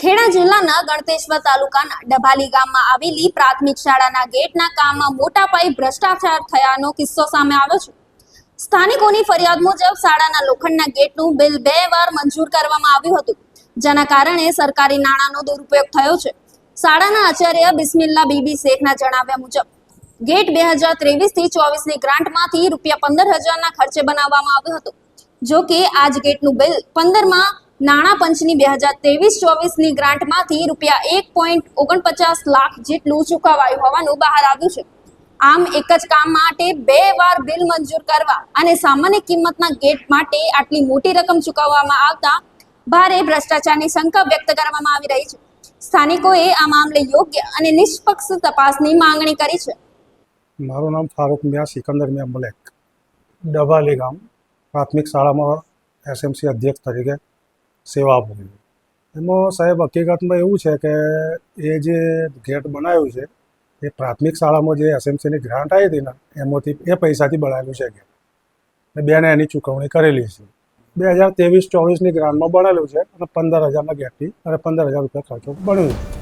ખેડા જિલ્લાના ગણતેશ્વર તાલુકાના ડભાલી ગામમાં આવેલી પ્રાથમિક શાળાના ગેટના કામમાં મોટા પાયે ભ્રષ્ટાચાર થયાનો કિસ્સો સામે આવ્યો છે. સ્થાનિકોની ફરિયાદ મુજબ શાળાના લોખંડના ગેટનું બિલ બે વાર મંજૂર કરવામાં આવ્યું હતું, જેના કારણે સરકારી નાણાંનો દુરુપયોગ થયો છે. શાળાના આચાર્ય બિસ્મિલ્લા બીબી શેખના જણાવ્યા મુજબ, ગેટ બે હજાર ત્રેવીસથી ચોવીસની ગ્રાન્ટમાંથી રૂપિયા પંદર હજારના ખર્ચે બનાવવામાં આવ્યો હતો, જો કે આ જ ગેટનું બિલ પંદરમાં નાણાં પંચની બે હજાર ત્રેવીસ ચોવીસની ગ્રાન્ટમાંથી રૂપિયા એક પોઈન્ટ ઓગણપચાસ લાખ જેટલું ચૂકવાયું હોવાનું બહાર આવ્યું છે. આમ એક જ કામ માટે બે વાર બિલ મંજૂર કરવા અને સામાન્ય કિંમતના ગેટ માટે આટલી મોટી રકમ ચૂકવવામાં આવતા ભારે ભ્રષ્ટાચારની શંકા વ્યક્ત કરવામાં આવી રહી છે. સ્થાનિકોએ આ મામલે યોગ્ય અને નિષ્પક્ષ તપાસની માંગણી કરી છે. મારું નામ ફારૂક મિયા, સિકંદર મિયા મલેક. ડબાલી ગામ, પ્રાથમિક શાળામાં એસએમસી અધ્યક્ષ તરીકે સેવા આપવાની એમાં સાહેબ, હકીકતમાં એવું છે કે એ જે ગેટ બનાવ્યું છે, એ પ્રાથમિક શાળામાં જે એસએમસીની ગ્રાન્ટ આવી હતી ને, એમાંથી એ પૈસાથી બનાવેલું છે ગેટ. અને બેને એની ચૂકવણી કરેલી છે. બે હજાર ત્રેવીસ, ચોવીસની ગ્રાન્ટમાં બનેલું છે અને પંદર હજારના ગેટથી અને પંદર હજાર રૂપિયા ખર્ચો બન્યું છે.